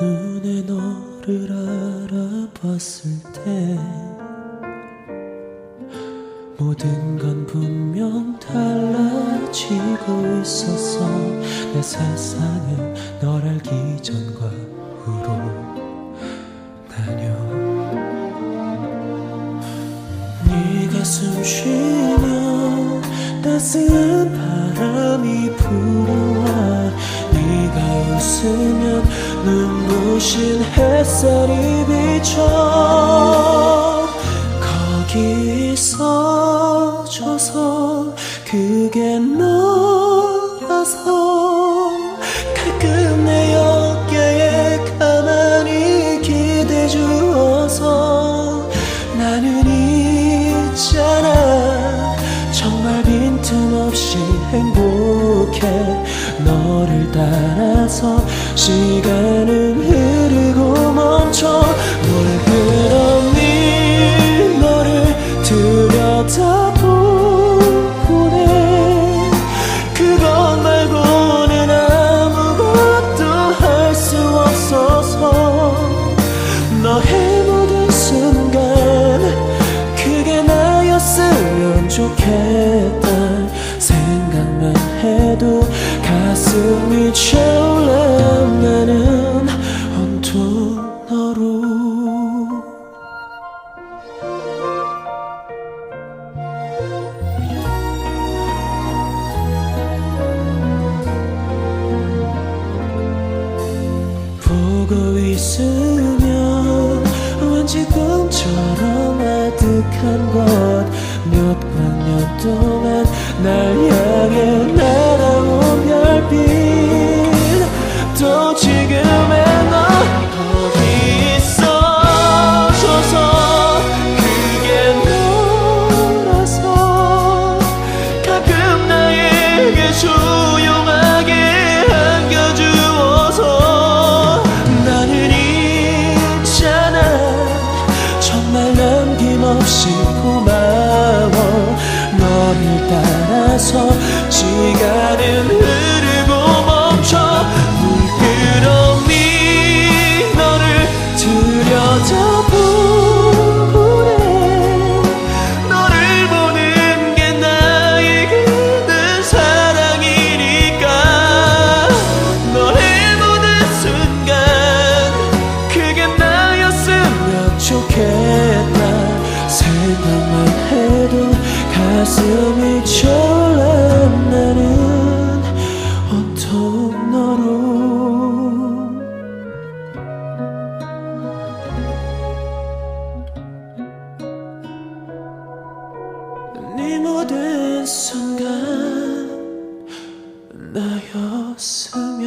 눈에 너를 알아봤을 때 모든 건 분명 달라지고 있었어 내 세상은 널 알기 전과 후로 숨 쉬면 따스한 바람이 불어와 네가 웃으면 눈부신 햇살이 비쳐 거기서 져서 그게 너라서 가끔 내 어깨에 가만히 기대 주어서 나는 있잖아. 정말 빈틈없이 행복해 너를 따라 해도 가슴이 차올라 나는 온통 너로. 보고 있으면 왠지 꿈처럼 아득한 것. 몇번몇 동안 날 따라서 시간은 흐르고 멈춰 물끄러미 너를 들여다보네 너를 보는 게 나에게는 사랑이니까. 너의 모든 순간 그게 나였으면 좋겠다. 생각만 해도 가슴이 졸라 나는 온통 너로. 네 모든 순간 나였음